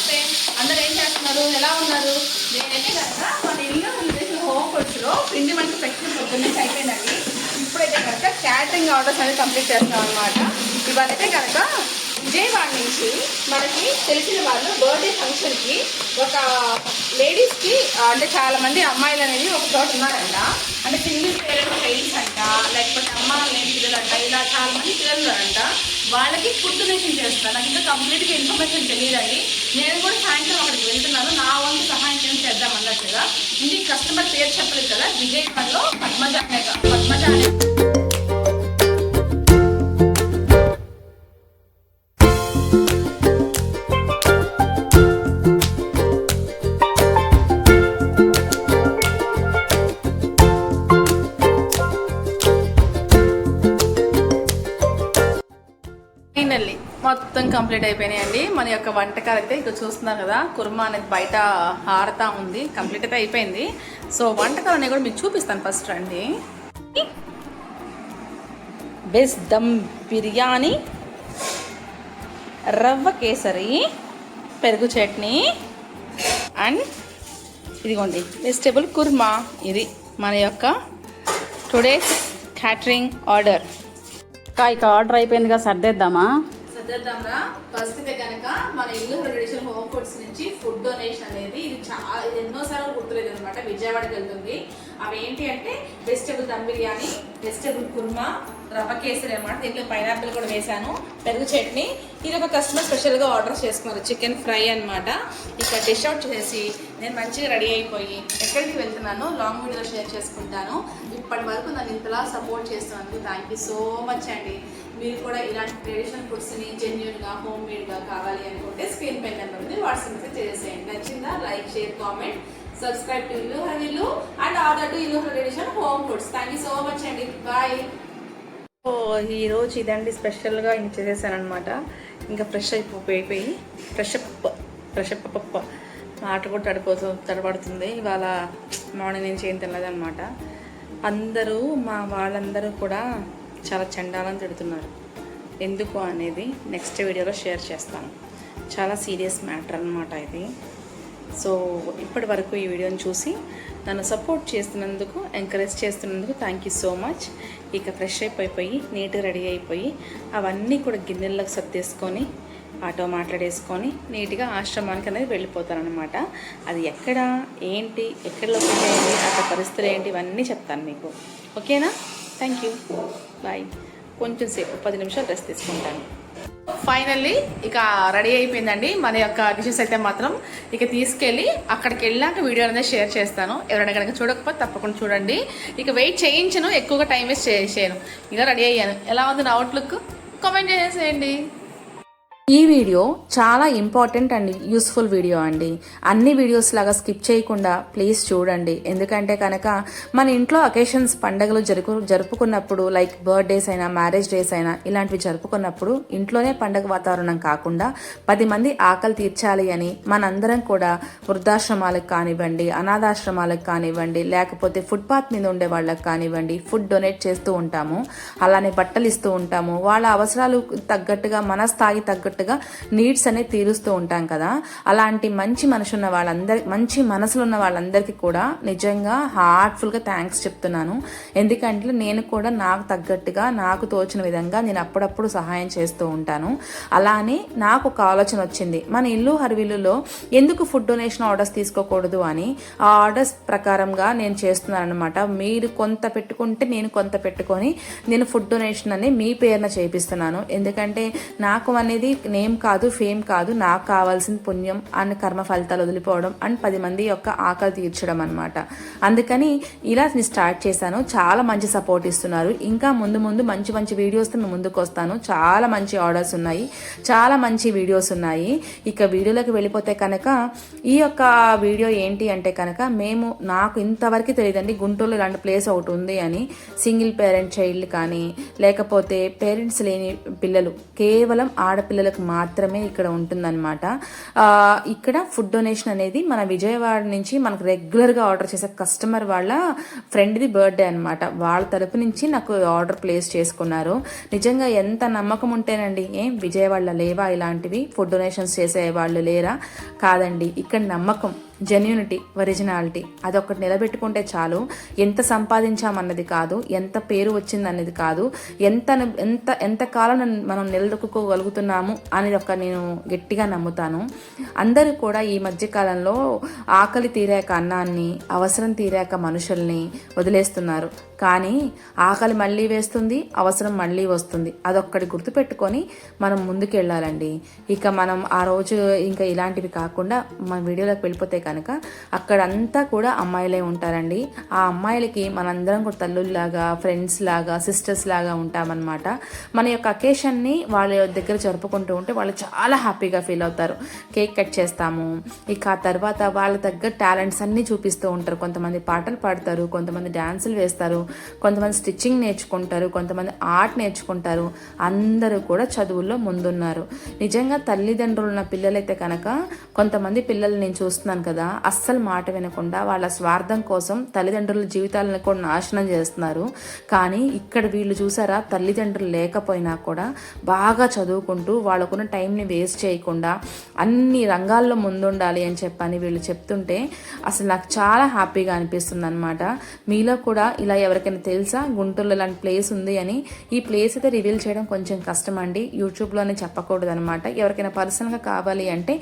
నమస్తే. అందరు ఏం చేస్తున్నారు? ఎలా ఉన్నారు? నేనైతే కనుక మన ఇల్లు చేసిన హోమ్ ఫుడ్స్లో పిండి వంట సెక్షన్ పొద్దున్నే అయిపోయిందండి. ఇప్పుడైతే కనుక క్యాటరింగ్ ఆర్డర్స్ అనేది కంప్లీట్ చేస్తున్నాం అనమాట ఇవాళైతే కనుక విజయవాడ నుంచి మనకి తెలిసిన వాళ్ళు బర్త్డే ఫంక్షన్కి ఒక లేడీస్కి అంటే చాలా మంది అమ్మాయిలు అనేది ఒక చోట ఉన్నారంట. అంటే సింగిల్ పేరెంట్ చైల్డ్స్ అంట లేకపోతే అమ్మ లేని పిల్లలు అంట ఇలా చాలా మంది పిల్లలు ఉన్నారంట. వాళ్ళకి ఫుడ్ డొనేషన్ చేస్తాను నాకు ఇంకా కంప్లీట్గా ఇన్ఫర్మేషన్ తెలియదండి. నేను కూడా సాయంత్రం అక్కడికి వెళ్తున్నాను. నా వంతు సహాయం చేసి చేద్దాం అన్నట్టుగా. ఇంటికి కస్టమర్ పేరు చెప్పలేదు కదా విజయవాడలో పద్మజ అనే పద్మజ అనే కంప్లీట్ అయిపోయినాయండి మన యొక్క వంటకాలు అయితే ఇక్కడ చూస్తున్నారు కదా కుర్మా అనేది బయట ఆరుతా ఉంది కంప్లీట్ అయితే అయిపోయింది. సో వంటకాలు అనేవి కూడా మీకు చూపిస్తాను ఫస్ట్ రండి. బెస్ దమ్ బిర్యానీ రవ్వ కేసరి పెరుగు చట్నీ అండ్ ఇదిగోండి వెజిటేబుల్ కుర్మా. ఇది మన యొక్క టుడేస్ క్యాటరింగ్ ఆర్డర్. ఇక ఆర్డర్ అయిపోయిందిగా సర్దేద్దామా? సర్దేద్దాంరా పరిస్థితి కనుక మన ఇల్లు ట్రెడిషనల్ హోమ్ ఫుడ్స్ నుంచి ఫుడ్ డొనేషన్ అనేది ఇది చాలా ఎన్నోసార్లు గుర్తులేదు అనమాట విజయవాడకి వెళ్తుంది. అవి ఏంటి అంటే వెజిటేబుల్ దమ్ బిర్యానీ వెజిటేబుల్ కుర్మా రవ్వ కేసరి అనమాట దీంట్లో పైనాపిల్ కూడా వేశాను. పెరుగు చట్నీ. ఇది ఒక కస్టమర్ స్పెషల్గా ఆర్డర్ చేసుకున్నారు. చికెన్ ఫ్రై అన్నమాట. ఇక డిష్ అవుట్ చేసి నేను మంచిగా రెడీ అయిపోయి ఎక్కడికి వెళ్తున్నాను లాంగ్ వీడియో షేర్ చేసుకుంటాను. ఇప్పటి వరకు నన్ను ఇంతలా సపోర్ట్ చేస్తున్నందుకు థ్యాంక్ యూ సో మచ్ అండి. మీరు కూడా ఇలాంటి ట్రెడిషనల్ ఫుడ్స్ని జెన్యున్గా హోమ్ మేడ్గా కావాలి అనుకుంటే స్క్రీన్ పై నెంబర్ ఉంది వాట్సాప్ మెసేజ్ చేసేయండి. నచ్చిందా? Like share comment subscribe to Illu Harivillu and order to Illu tradition home foods thank you so much అండి. బాయ్ ఓ ఈరోజు ఇదండి స్పెషల్గా ఇంక చేసేసానమాట అనమాట ఇంకా ఫ్రెష్ అయిపోయి ఫ్రెష్ అప్ ఫ్రెష్ అప్ పప్ప మాట కూడా తడిపోతు తడబడుతుంది. ఇవాళ మార్నింగ్ నుంచి ఏం తినలేదన్నమాట. అందరూ మా వాళ్ళందరూ కూడా చాలా చండాలని తిడుతున్నారు. ఎందుకు అనేది నెక్స్ట్ వీడియోలో షేర్ చేస్తాను. చాలా సీరియస్ మ్యాటర్ అనమాట ఇది. సో ఇప్పటి వరకు ఈ వీడియోని చూసి నన్ను సపోర్ట్ చేస్తున్నందుకు ఎంకరేజ్ చేస్తున్నందుకు థ్యాంక్ యూ సో మచ్ ఇక ఫ్రెష్ అయిపోయి నీట్గా రెడీ అయిపోయి అవన్నీ కూడా గిన్నెల్లోకి సర్దేసుకొని ఆటో మాట్లాడేసుకొని నీట్గా ఆశ్రమానికి అనేది వెళ్ళిపోతారనమాట అది ఎక్కడ ఏంటి ఎక్కడ లొకేట్ అయింది అక్కడ పరిస్థితులు ఏంటి ఇవన్నీ చెప్తాను మీకు. ఓకేనా థ్యాంక్ యూ బాయ్ కొంచెం సేపు పది నిమిషాలు రెస్ట్ తీసుకుంటాను. ఫైనల్లీ ఇక రెడీ అయిపోయిందండి. మన యొక్క డిషెస్ అయితే మాత్రం ఇక తీసుకెళ్ళి అక్కడికి వెళ్ళాక వీడియో అనేది షేర్ చేస్తాను. ఎవరైనా కనుక చూడకపోతే తప్పకుండా చూడండి. ఇక వెయిట్ చేయించను ఎక్కువగా టైం వేస్ట్ చేయను ఇక రెడీ అయ్యాను. ఎలా ఉంది నా అవుట్లుక్ కామెంట్ చేసేయండి. ఈ వీడియో చాలా ఇంపార్టెంట్ అండ్ యూస్ఫుల్ వీడియో అండి. అన్ని వీడియోస్ లాగా స్కిప్ చేయకుండా ప్లీజ్ చూడండి. ఎందుకంటే కనుక మన ఇంట్లో అకేషన్స్ పండగలు జరుపు జరుపుకున్నప్పుడు లైక్ బర్త్డేస్ అయినా మ్యారేజ్ డేస్ అయినా ఇలాంటివి జరుపుకున్నప్పుడు ఇంట్లోనే పండగ వాతావరణం కాకుండా పది మంది ఆకలి తీర్చాలి అని మనందరం కూడా వృద్ధాశ్రమాలకు కానివ్వండి అనాథాశ్రమాలకు కానివ్వండి లేకపోతే ఫుట్పాత్ మీద ఉండే వాళ్ళకి కానివ్వండి ఫుడ్ డొనేట్ చేస్తూ ఉంటాము. అలానే బట్టలు ఇస్తూ ఉంటాము. వాళ్ళ అవసరాలు తగ్గట్టుగా మన స్థాయి తగ్గట్టుగా నీడ్స్ అనేది తీరుస్తూ ఉంటాం కదా. అలాంటి మంచి మనసు ఉన్న వాళ్ళందరి మంచి మనసులు ఉన్న వాళ్ళందరికీ కూడా నిజంగా హార్ట్ఫుల్గా థ్యాంక్స్ చెప్తున్నాను. ఎందుకంటే నేను కూడా నాకు తగ్గట్టుగా నాకు తోచిన విధంగా నేను అప్పుడప్పుడు సహాయం చేస్తూ ఉంటాను. అలానే నాకు ఒక ఆలోచన వచ్చింది. మన ఇల్లు హరివిల్లులో ఎందుకు ఫుడ్ డొనేషన్ ఆర్డర్స్ తీసుకోకూడదు అని ఆ ఆర్డర్స్ ప్రకారంగా నేను చేస్తున్నాను అనమాట మీరు కొంత పెట్టుకుంటే నేను కొంత పెట్టుకొని నేను ఫుడ్ డొనేషన్ అని మీ పేరున చేపిస్తున్నాను. ఎందుకంటే నాకు అనేది నేమ్ కాదు ఫేమ్ కాదు నాకు కావాల్సిన పుణ్యం అండ్ కర్మ ఫలితాలు వదిలిపోవడం అండ్ పది మంది యొక్క ఆకలి తీర్చడం అనమాట అందుకని ఇలా నేను స్టార్ట్ చేశాను. చాలా మంచి సపోర్ట్ ఇస్తున్నారు. ఇంకా ముందు ముందు మంచి మంచి వీడియోస్తో మేము ముందుకు వస్తాను. చాలా మంచి ఆర్డర్స్ ఉన్నాయి. చాలా మంచి వీడియోస్ ఉన్నాయి. ఇక వీడియోలోకి వెళ్ళిపోతే కనుక ఈ యొక్క వీడియో ఏంటి అంటే కనుక మేము నాకు ఇంతవరకు తెలియదండి గుంటూరులో ఇలాంటి ప్లేస్ ఒకటి ఉంది అని. సింగిల్ పేరెంట్ చైల్డ్ కానీ లేకపోతే పేరెంట్స్ లేని పిల్లలు కేవలం ఆడపిల్లలు బిడ్డలకు మాత్రమే ఇక్కడ ఉంటుందన్నమాట. ఇక్కడ ఫుడ్ డొనేషన్ అనేది మన విజయవాడ నుంచి మనకు రెగ్యులర్గా ఆర్డర్ చేసే కస్టమర్ వాళ్ళ ఫ్రెండ్ది బర్త్డే అనమాట వాళ్ళ తరపు నుంచి నాకు ఆర్డర్ ప్లేస్ చేసుకున్నారు. నిజంగా ఎంత నమ్మకం ఉంటేనండి ఏం విజయవాడలో లేవా ఇలాంటివి? ఫుడ్ డొనేషన్స్ చేసే వాళ్ళు లేరా? కాదండి ఇక్కడ నమ్మకం. జెన్యూనిటీ ఒరిజినాలిటీ అదొకటి నిలబెట్టుకుంటే చాలు. ఎంత సంపాదించామన్నది కాదు ఎంత పేరు వచ్చిందన్నది కాదు ఎంత ఎంత ఎంత కాలం మనం నిలదొక్కుకోగలుగుతున్నాము అనేది ఒక నేను గట్టిగా నమ్ముతాను. అందరూ కూడా ఈ మధ్యకాలంలో ఆకలి తీరాక అన్నాన్ని అవసరం తీరాక మనుషుల్ని వదిలేస్తున్నారు. కానీ ఆకలి మళ్ళీ వేస్తుంది అవసరం మళ్ళీ వస్తుంది. అదొక్కటి గుర్తుపెట్టుకొని మనం ముందుకెళ్ళాలండి. ఇక మనం ఆ రోజు ఇంకా ఇలాంటివి కాకుండా మన వీడియోలోకి వెళ్ళిపోతే కనుక అక్కడంతా కూడా అమ్మాయిలే ఉంటారండి. ఆ అమ్మాయిలకి మనందరం కూడా తల్లుల్లాగా ఫ్రెండ్స్ లాగా సిస్టర్స్ లాగా ఉంటామన్నమాట. మన యొక్క అకేషన్ని వాళ్ళ దగ్గర జరుపుకుంటూ ఉంటే వాళ్ళు చాలా హ్యాపీగా ఫీల్ అవుతారు. కేక్ కట్ చేస్తాము ఇక ఆ తర్వాత వాళ్ళ దగ్గర టాలెంట్స్ అన్నీ చూపిస్తూ ఉంటారు. కొంతమంది పాటలు పాడతారు కొంతమంది డ్యాన్సులు వేస్తారు కొంతమంది స్టిచ్చింగ్ నేర్చుకుంటారు కొంతమంది ఆర్ట్ నేర్చుకుంటారు అందరూ కూడా చదువుల్లో ముందున్నారు. నిజంగా తల్లిదండ్రులు ఉన్న పిల్లలైతే కనుక కొంతమంది పిల్లలు నేను చూస్తున్నాను కదా అస్సలు మాట వినకుండా వాళ్ళ స్వార్థం కోసం తల్లిదండ్రుల జీవితాలను కూడా నాశనం చేస్తున్నారు. కానీ ఇక్కడ వీళ్ళు చూసారా తల్లిదండ్రులు లేకపోయినా కూడా బాగా చదువుకుంటూ వాళ్ళకున్న టైంని వేస్ట్ చేయకుండా అన్ని రంగాల్లో ముందుండాలి అని చెప్పని వీళ్ళు చెప్తుంటే అసలు నాకు చాలా హ్యాపీగా అనిపిస్తుంది అనమాట మీలో కూడా ఇలా ఎవరికైనా తెలుసా? గుంటూరులో ఇలాంటి ప్లేస్ ఉంది అని. ఈ ప్లేస్ అయితే రివీల్ చేయడం కొంచెం కష్టం అండి. యూట్యూబ్లోనే చెప్పకూడదు అనమాట ఎవరికైనా పర్సనల్గా కావాలి అంటే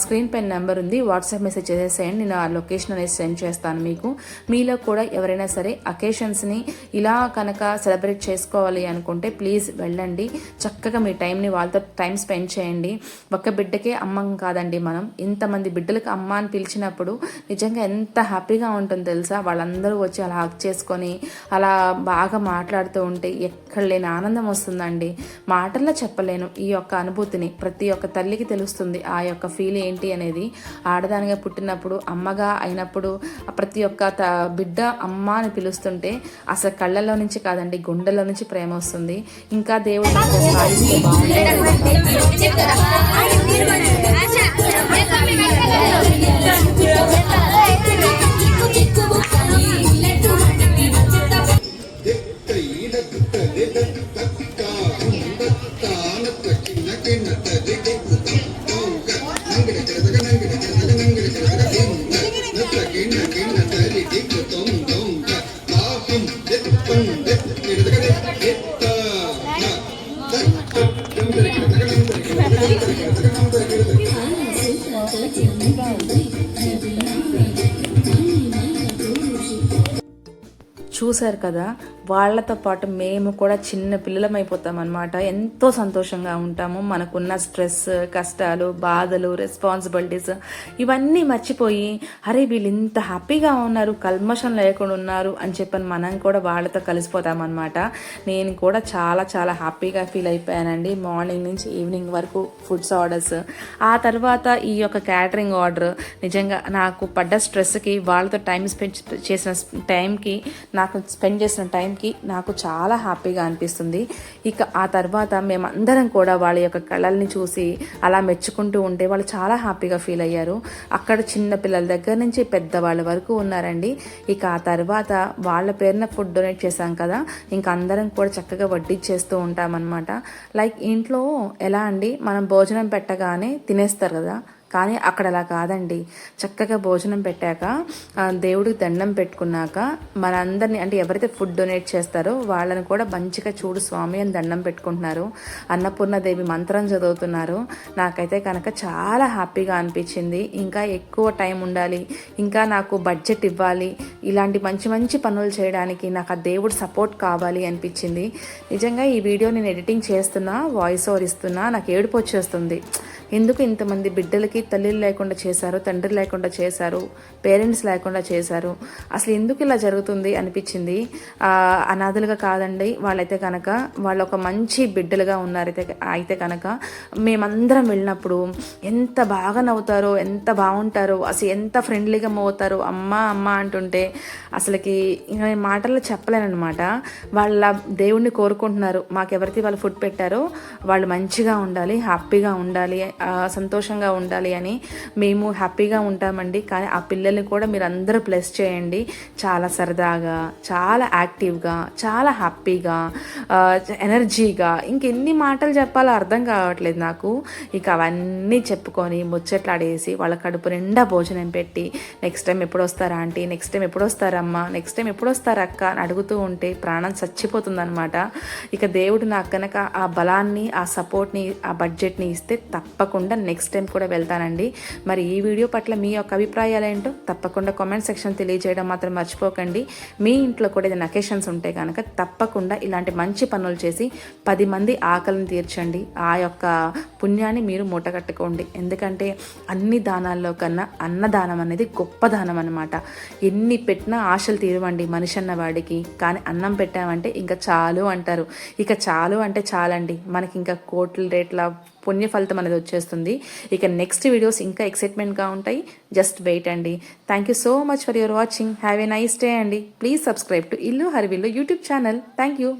స్క్రీన్ పైన నెంబర్ ఉంది. వాట్సాప్ మెసేజ్ చేసేసేయండి నేను ఆ లొకేషన్ అనేది సెండ్ చేస్తాను మీకు. మీలో కూడా ఎవరైనా సరే అకేషన్స్ని ఇలా కనుక సెలబ్రేట్ చేసుకోవాలి అనుకుంటే ప్లీజ్ వెళ్ళండి. చక్కగా మీ టైంని వాళ్ళతో టైం స్పెండ్ చేయండి. ఒక్క బిడ్డకే అమ్మం కాదండి మనం. ఇంతమంది బిడ్డలకు అమ్మ అని పిలిచినప్పుడు నిజంగా ఎంత హ్యాపీగా ఉంటుందో తెలుసా? వాళ్ళందరూ వచ్చి అలా హక్ చేసుకొని అలా బాగా మాట్లాడుతూ ఉంటే ఎక్కడ లేని ఆనందం వస్తుందండి. మాటల్లో చెప్పలేను. ఈ యొక్క అనుభూతిని ప్రతి ఒక్క తల్లికి తెలుస్తుంది ఆ యొక్క ఫీల్ ఏంటి అనేది. ఆడదానిగా పుట్టినప్పుడు అమ్మగా అయినప్పుడు ప్రతి ఒక్క త- బిడ్డ అమ్మ అని పిలుస్తుంటే అసలు కళ్ళల్లో నుంచి కాదండి గుండెల్లో నుంచి ప్రేమ వస్తుంది. ఇంకా దేవుడు మనకు చూశారు కదా వాళ్ళతో పాటు మేము కూడా చిన్న పిల్లలం అయిపోతాం అనమాట ఎంతో సంతోషంగా ఉంటాము. మనకున్న స్ట్రెస్ కష్టాలు బాధలు రెస్పాన్సిబిలిటీస్ ఇవన్నీ మర్చిపోయి అరే వీళ్ళు ఇంత హ్యాపీగా ఉన్నారు కల్మషం లేకుండా ఉన్నారు అని చెప్పని మనం కూడా వాళ్ళతో కలిసిపోతాం అనమాట నేను కూడా చాలా చాలా హ్యాపీగా ఫీల్ అయిపోయానండి. మార్నింగ్ నుంచి ఈవినింగ్ వరకు ఫుడ్స్ ఆర్డర్స్. ఆ తర్వాత ఈ యొక్క క్యాటరింగ్ ఆర్డర్ నిజంగా నాకు పడ్డ స్ట్రెస్కి వాళ్ళతో టైం స్పెండ్ చేసిన టైంకి నాకు స్పెండ్ చేసిన టైం టైంకి నాకు చాలా హ్యాపీగా అనిపిస్తుంది. ఇక ఆ తర్వాత మేమందరం కూడా వాళ్ళ యొక్క కళల్ని చూసి అలా మెచ్చుకుంటూ ఉంటే వాళ్ళు చాలా హ్యాపీగా ఫీల్ అయ్యారు. అక్కడ చిన్న పిల్లల దగ్గర నుంచి పెద్దవాళ్ళ వరకు ఉన్నారండి. ఇక ఆ తర్వాత వాళ్ళ పేరున ఫుడ్ డొనేట్ చేశాం కదా. ఇంకా అందరం కూడా చక్కగా వడ్డించేస్తూ ఉంటామన్నమాట. లైక్ ఇంట్లో ఎలా అండి? మనం భోజనం పెట్టగానే తినేస్తారు కదా. కానీ అక్కడ అలా కాదండి. చక్కగా భోజనం పెట్టాక ఆ, దేవుడికి దండం పెట్టుకున్నాక మనందరినీ అంటే ఎవరైతే ఫుడ్ డొనేట్ చేస్తారో వాళ్ళని కూడా మంచిగా చూడు స్వామి అని దండం పెట్టుకుంటున్నారు. అన్నపూర్ణదేవి మంత్రం చదువుతున్నారు. నాకైతే కనుక చాలా హ్యాపీగా అనిపించింది. ఇంకా ఎక్కువ టైం ఉండాలి. ఇంకా నాకు బడ్జెట్ ఇవ్వాలి. ఇలాంటి మంచి మంచి పనులు చేయడానికి నాకు ఆ దేవుడు సపోర్ట్ కావాలి అనిపించింది. నిజంగా ఈ వీడియో నేను ఎడిటింగ్ చేస్తున్నా వాయిస్ ఓవర్ ఇస్తున్నా నాకు ఏడుపు వచ్చేస్తుంది. ఎందుకు ఇంతమంది బిడ్డలకి తల్లిలు లేకుండా చేశారు తండ్రి లేకుండా చేశారు పేరెంట్స్ లేకుండా చేశారు? అసలు ఎందుకు ఇలా జరుగుతుంది అనిపించింది? అనాథలుగా కాదండి వాళ్ళైతే కనుక వాళ్ళు ఒక మంచి బిడ్డలుగా ఉన్నారైతే అయితే కనుక మేమందరం వెళ్ళినప్పుడు ఎంత బాగా నవ్వుతారో ఎంత బాగుంటారో అసలు ఎంత ఫ్రెండ్లీగా మోగుతారో అమ్మ అమ్మ అంటుంటే అసలుకి ఇంకా నేను మాటల్లో చెప్పలేనమాట వాళ్ళ దేవుణ్ణి కోరుకుంటున్నారు. మాకెవరికి వాళ్ళు ఫుడ్ పెట్టారో వాళ్ళు మంచిగా ఉండాలి హ్యాపీగా ఉండాలి సంతోషంగా ఉండాలి అని మేము హ్యాపీగా ఉంటామండి. కానీ ఆ పిల్లల్ని కూడా మీరు అందరూ ప్లస్ చేయండి. చాలా సరదాగా చాలా యాక్టివ్గా చాలా హ్యాపీగా ఎనర్జీగా ఇంకెన్ని మాటలు చెప్పాలో అర్థం కావట్లేదు నాకు. ఇక అవన్నీ చెప్పుకొని ముచ్చట్లాడేసి వాళ్ళ కడుపు నిండా భోజనం పెట్టి నెక్స్ట్ టైం ఎప్పుడు వస్తారా ఆంటీ? నెక్స్ట్ టైం ఎప్పుడు వస్తారమ్మా నెక్స్ట్ టైం ఎప్పుడు వస్తారా అక్క అని అడుగుతూ ఉంటే ప్రాణం చచ్చిపోతుందన్నమాట. ఇక దేవుడు నాకు కనుక ఆ బలాన్ని ఆ సపోర్ట్ని ఆ బడ్జెట్ని ఇస్తే తప్పకుండా నెక్స్ట్ టైం కూడా వెళ్తానండి. మరి ఈ వీడియో పట్ల మీ యొక్క అభిప్రాయాలు ఏంటో తప్పకుండా కామెంట్ సెక్షన్ తెలియజేయడం మాత్రం మర్చిపోకండి. మీ ఇంట్లో కూడా ఏదైనా అకేషన్స్ ఉంటే కనుక తప్పకుండా ఇలాంటి మంచి పనులు చేసి పది మంది ఆకలిని తీర్చండి. ఆ యొక్క పుణ్యాన్ని మీరు మూటగట్టుకోండి. ఎందుకంటే అన్ని దానాల్లో కన్నా అన్నదానం అనేది గొప్ప దానం అనమాట ఎన్ని పెట్టినా ఆశలు తీరవండి మనిషి అన్న వాడికి కానీ అన్నం పెట్టామంటే ఇంకా చాలు అంటారు. ఇక చాలు అంటే చాలండి. మనకి ఇంకా కోట్ల రేట్ల పుణ్య ఫలితం అనేది వచ్చేస్తుంది. ఇక నెక్స్ట్ వీడియోస్ ఇంకా ఎక్సైట్మెంట్గా ఉంటాయి. జస్ట్ వెయిట్ అండి. Thank you so much for your watching have a nice day అండి. Please subscribe to Illu Harivillu YouTube channel thank you